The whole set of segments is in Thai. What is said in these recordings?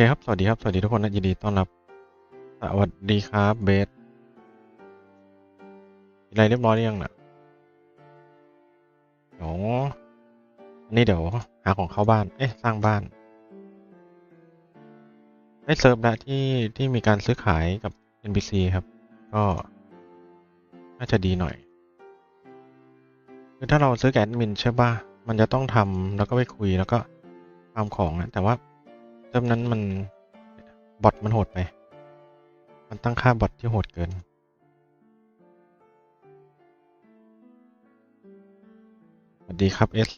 เคครับ สวัสดีครับ สวัสดีทุกคนนะยินดีต้อนรับ สวัสดีครับเบสอะไรเรียบร้อยหรือยังน่ะเดี๋ยวอันนี้เดี๋ยวหาของเข้าบ้าน เอ๊ะ สร้างบ้าน ได้เซิร์ฟแล้วที่ที่มีการซื้อขายกับ NPC ครับ ก็น่าจะดีหน่อย คือถ้าเราซื้อแกบแอดมินใช่ป่ะ มันจะต้องทำแล้วก็ไปคุยแล้วก็ทำของนะแต่ว่า เริ่มนั้นมันบอทมันโหดไป มันตั้งค่าบอทที่โหดเกิน สวัสดีครับเอส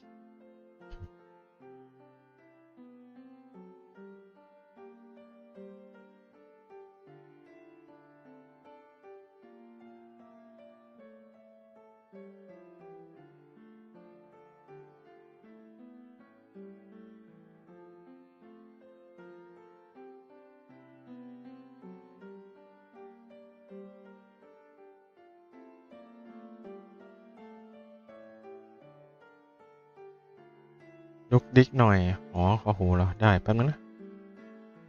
ลุกดิกหน่อย อ๋อขอหูเหรอ ได้แป๊บนึงนะ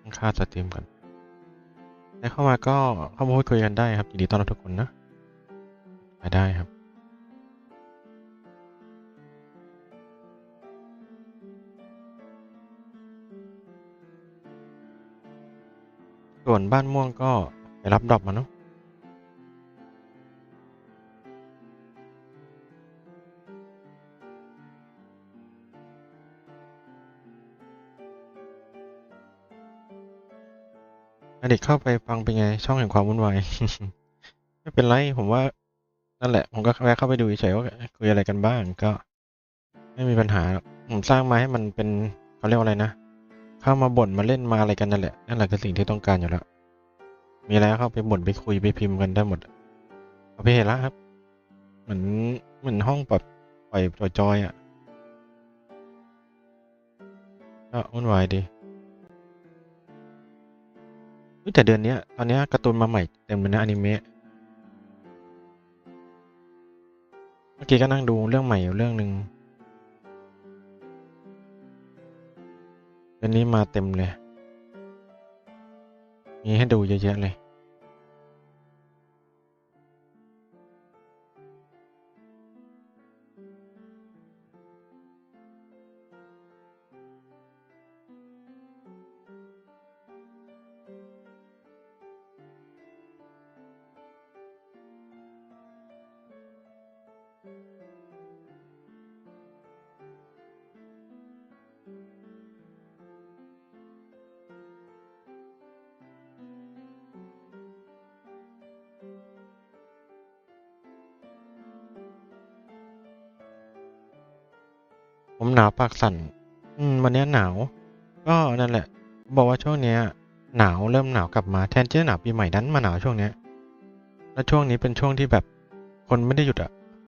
ต้องค่าสตรีมก่อนใครเข้ามาก็เข้ามาพูดคุยกันได้ครับยินดีต้อนรับทุกคนนะมาได้ครับส่วนบ้านม่วงก็ไปรับดรอปมาเนาะ อดีตเข้าไปฟังเป็นไง ช่องแห่งความวุ่นวาย ไม่เป็นไร ผมว่า นั่นแหละ ผมก็แวะเข้าไปดูเฉยว่าคุยอะไรกันบ้างก็ ไม่มีปัญหา ผมสร้างมาให้มันเป็นเขาเรียกว่าอะไรนะ เข้ามาบ่นมาเล่นมาอะไรกันนั่นแหละ นั่นแหละคือสิ่งที่ต้องการอยู่แล้ว มีอะไรเข้าไปบ่นไปคุยไปพิมพ์กันได้หมดเอาไปเห็นแล้วครับ เหมือนเหมือนห้องแบบปล่อยจอยๆอะก็วุ่นวายดี แต่เดือนนี้ตอนนี้การ์ตูนมาใหม่เต็มเลยนะอนิเมะเมื่อกี้ก็นั่งดูเรื่องใหม่อยู่เรื่องหนึ่งเดือนนี้มาเต็มเลย มีให้ดูเยอะๆเลย ผมหนาวปากสั่น อืม วันนี้หนาว ก็นั่นแหละ บอกว่าช่วงเนี้ย หนาวเริ่มหนาวกลับมาแทนที่จะหนาวปีใหม่ดันมาหนาวช่วงเนี้ย แล้วช่วงนี้เป็นช่วงที่แบบคนไม่ได้หยุดอะ